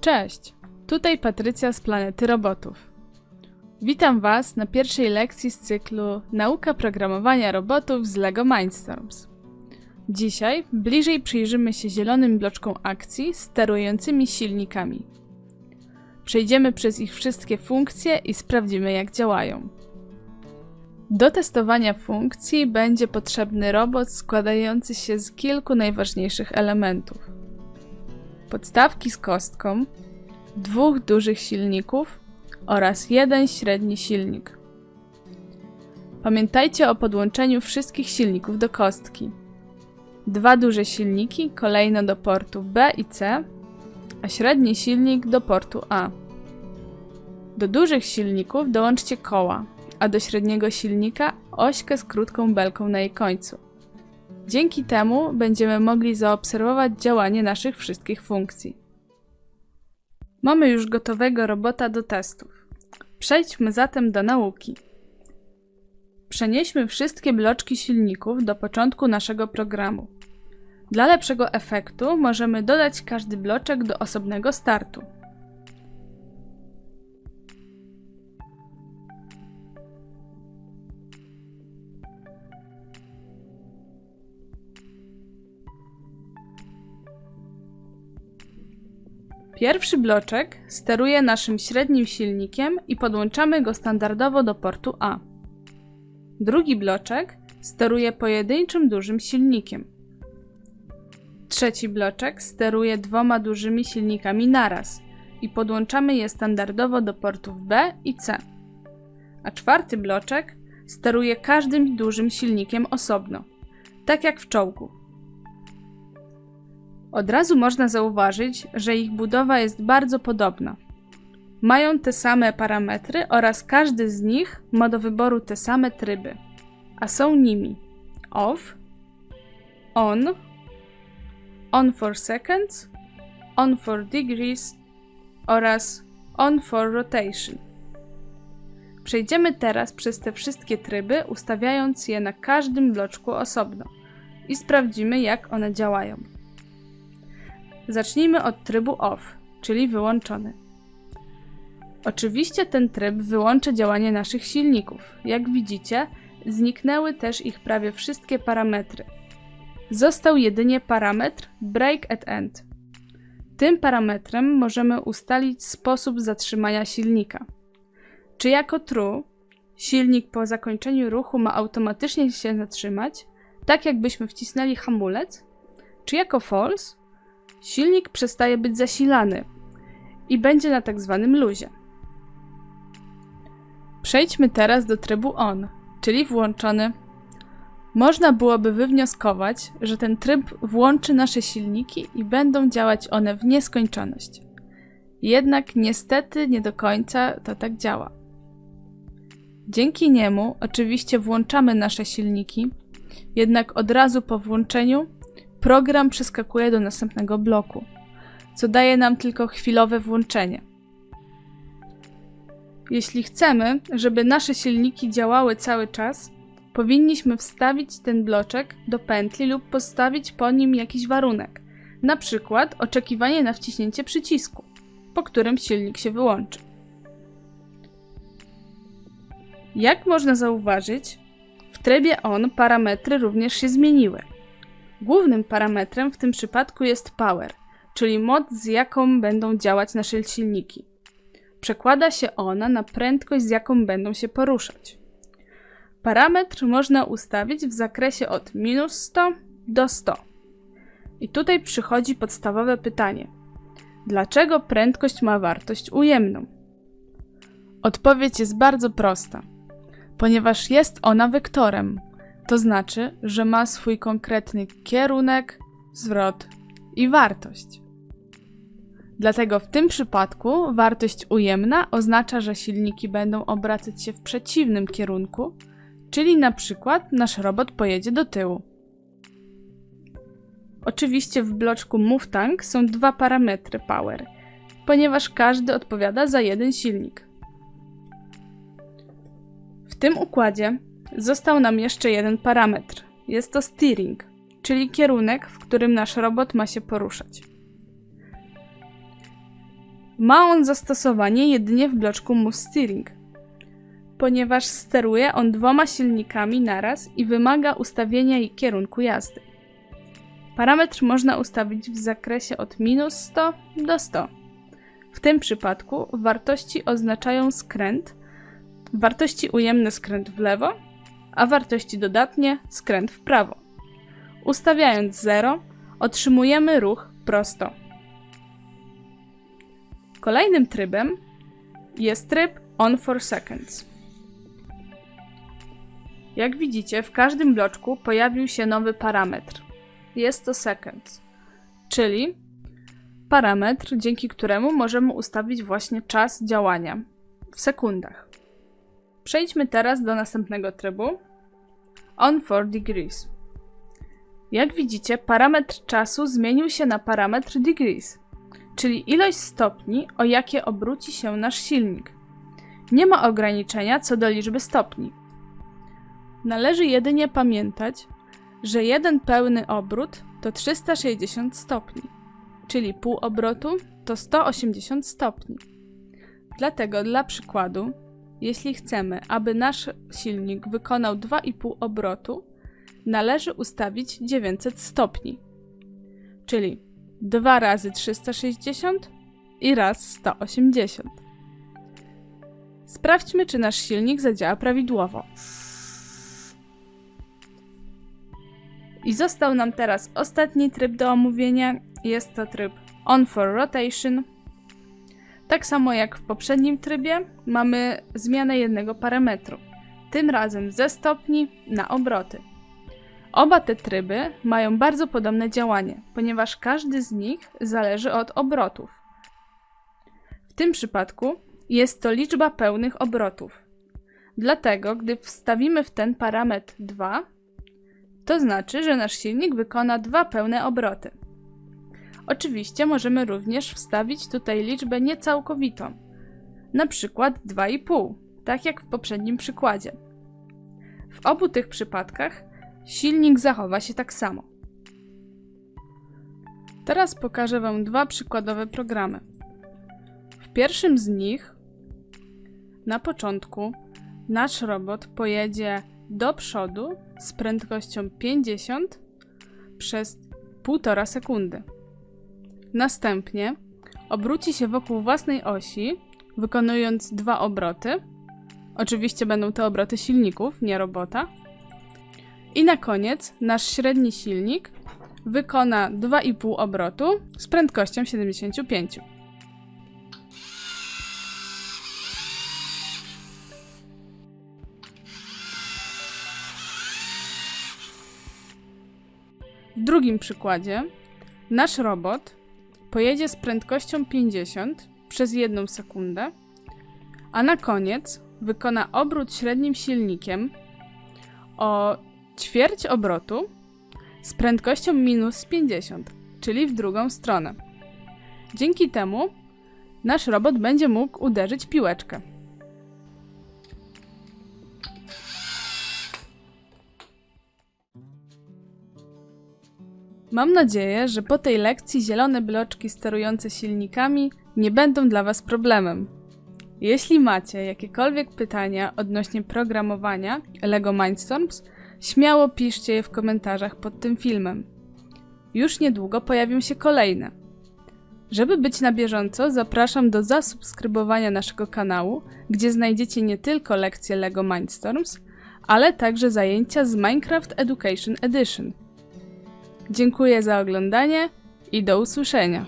Cześć, tutaj Patrycja z Planety Robotów. Witam Was na pierwszej lekcji z cyklu Nauka programowania robotów z LEGO Mindstorms. Dzisiaj bliżej przyjrzymy się zielonym bloczkom akcji sterującymi silnikami. Przejdziemy przez ich wszystkie funkcje i sprawdzimy jak działają. Do testowania funkcji będzie potrzebny robot składający się z kilku najważniejszych elementów. Podstawki z kostką, dwóch dużych silników oraz jeden średni silnik. Pamiętajcie o podłączeniu wszystkich silników do kostki. Dwa duże silniki kolejno do portu B i C, a średni silnik do portu A. Do dużych silników dołączcie koła, a do średniego silnika ośkę z krótką belką na jej końcu. Dzięki temu będziemy mogli zaobserwować działanie naszych wszystkich funkcji. Mamy już gotowego robota do testów. Przejdźmy zatem do nauki. Przenieśmy wszystkie bloczki silników do początku naszego programu. Dla lepszego efektu możemy dodać każdy bloczek do osobnego startu. Pierwszy bloczek steruje naszym średnim silnikiem i podłączamy go standardowo do portu A. Drugi bloczek steruje pojedynczym dużym silnikiem. Trzeci bloczek steruje dwoma dużymi silnikami naraz i podłączamy je standardowo do portów B i C. A czwarty bloczek steruje każdym dużym silnikiem osobno, tak jak w czołgu. Od razu można zauważyć, że ich budowa jest bardzo podobna. Mają te same parametry oraz każdy z nich ma do wyboru te same tryby, a są nimi off, on, on for seconds, on for degrees oraz on for rotation. Przejdziemy teraz przez te wszystkie tryby, ustawiając je na każdym bloczku osobno i sprawdzimy, jak one działają. Zacznijmy od trybu OFF, czyli wyłączony. Oczywiście ten tryb wyłącza działanie naszych silników. Jak widzicie, zniknęły też ich prawie wszystkie parametry. Został jedynie parametr Break at End. Tym parametrem możemy ustalić sposób zatrzymania silnika. Czy jako True silnik po zakończeniu ruchu ma automatycznie się zatrzymać, tak jakbyśmy wcisnęli hamulec, czy jako False silnik przestaje być zasilany i będzie na tak zwanym luzie. Przejdźmy teraz do trybu ON, czyli włączony. Można byłoby wywnioskować, że ten tryb włączy nasze silniki i będą działać one w nieskończoność. Jednak niestety nie do końca to tak działa. Dzięki niemu oczywiście włączamy nasze silniki, jednak od razu po włączeniu program przeskakuje do następnego bloku, co daje nam tylko chwilowe włączenie. Jeśli chcemy, żeby nasze silniki działały cały czas, powinniśmy wstawić ten bloczek do pętli lub postawić po nim jakiś warunek, na przykład oczekiwanie na wciśnięcie przycisku, po którym silnik się wyłączy. Jak można zauważyć, w trybie ON parametry również się zmieniły. Głównym parametrem w tym przypadku jest power, czyli moc z jaką będą działać nasze silniki. Przekłada się ona na prędkość z jaką będą się poruszać. Parametr można ustawić w zakresie od minus 100 do 100. I tutaj przychodzi podstawowe pytanie. Dlaczego prędkość ma wartość ujemną? Odpowiedź jest bardzo prosta. Ponieważ jest ona wektorem, to znaczy, że ma swój konkretny kierunek, zwrot i wartość. Dlatego w tym przypadku wartość ujemna oznacza, że silniki będą obracać się w przeciwnym kierunku, czyli na przykład nasz robot pojedzie do tyłu. Oczywiście w bloczku MoveTank są dwa parametry Power, ponieważ każdy odpowiada za jeden silnik. W tym układzie Został nam jeszcze jeden parametr. Jest to steering, czyli kierunek, w którym nasz robot ma się poruszać. Ma on zastosowanie jedynie w bloczku Move Steering, ponieważ steruje on dwoma silnikami naraz i wymaga ustawienia jej kierunku jazdy. Parametr można ustawić w zakresie od minus 100 do 100. W tym przypadku wartości oznaczają skręt, wartości ujemne skręt w lewo, a wartości dodatnie skręt w prawo. Ustawiając 0, otrzymujemy ruch prosto. Kolejnym trybem jest tryb On for Seconds. Jak widzicie, w każdym bloczku pojawił się nowy parametr. Jest to seconds, czyli parametr, dzięki któremu możemy ustawić właśnie czas działania w sekundach. Przejdźmy teraz do następnego trybu On 4 degrees. Jak widzicie, parametr czasu zmienił się na parametr degrees, czyli ilość stopni, o jakie obróci się nasz silnik. Nie ma ograniczenia co do liczby stopni. Należy jedynie pamiętać, że jeden pełny obrót to 360 stopni, czyli pół obrotu to 180 stopni. Dlatego dla przykładu, jeśli chcemy, aby nasz silnik wykonał 2,5 obrotu, należy ustawić 900 stopni, czyli 2 razy 360 i raz 180. Sprawdźmy, czy nasz silnik zadziała prawidłowo. I został nam teraz ostatni tryb do omówienia. Jest to tryb On for Rotation. Tak samo jak w poprzednim trybie, mamy zmianę jednego parametru. Tym razem ze stopni na obroty. Oba te tryby mają bardzo podobne działanie, ponieważ każdy z nich zależy od obrotów. W tym przypadku jest to liczba pełnych obrotów. Dlatego, gdy wstawimy w ten parametr 2, to znaczy, że nasz silnik wykona dwa pełne obroty. Oczywiście możemy również wstawić tutaj liczbę niecałkowitą, na przykład 2,5, tak jak w poprzednim przykładzie. W obu tych przypadkach silnik zachowa się tak samo. Teraz pokażę Wam dwa przykładowe programy. W pierwszym z nich, na początku, nasz robot pojedzie do przodu z prędkością 50 przez 1,5 sekundy. Następnie obróci się wokół własnej osi, wykonując dwa obroty. Oczywiście będą to obroty silników, nie robota. I na koniec nasz średni silnik wykona 2,5 obrotu z prędkością 75. W drugim przykładzie nasz robot pojedzie z prędkością 50 przez 1 sekundę, a na koniec wykona obrót średnim silnikiem o ćwierć obrotu z prędkością minus 50, czyli w drugą stronę. Dzięki temu nasz robot będzie mógł uderzyć piłeczkę. Mam nadzieję, że po tej lekcji zielone bloczki sterujące silnikami nie będą dla Was problemem. Jeśli macie jakiekolwiek pytania odnośnie programowania LEGO Mindstorms, śmiało piszcie je w komentarzach pod tym filmem. Już niedługo pojawią się kolejne. Żeby być na bieżąco, zapraszam do zasubskrybowania naszego kanału, gdzie znajdziecie nie tylko lekcje LEGO Mindstorms, ale także zajęcia z Minecraft Education Edition. Dziękuję za oglądanie i do usłyszenia.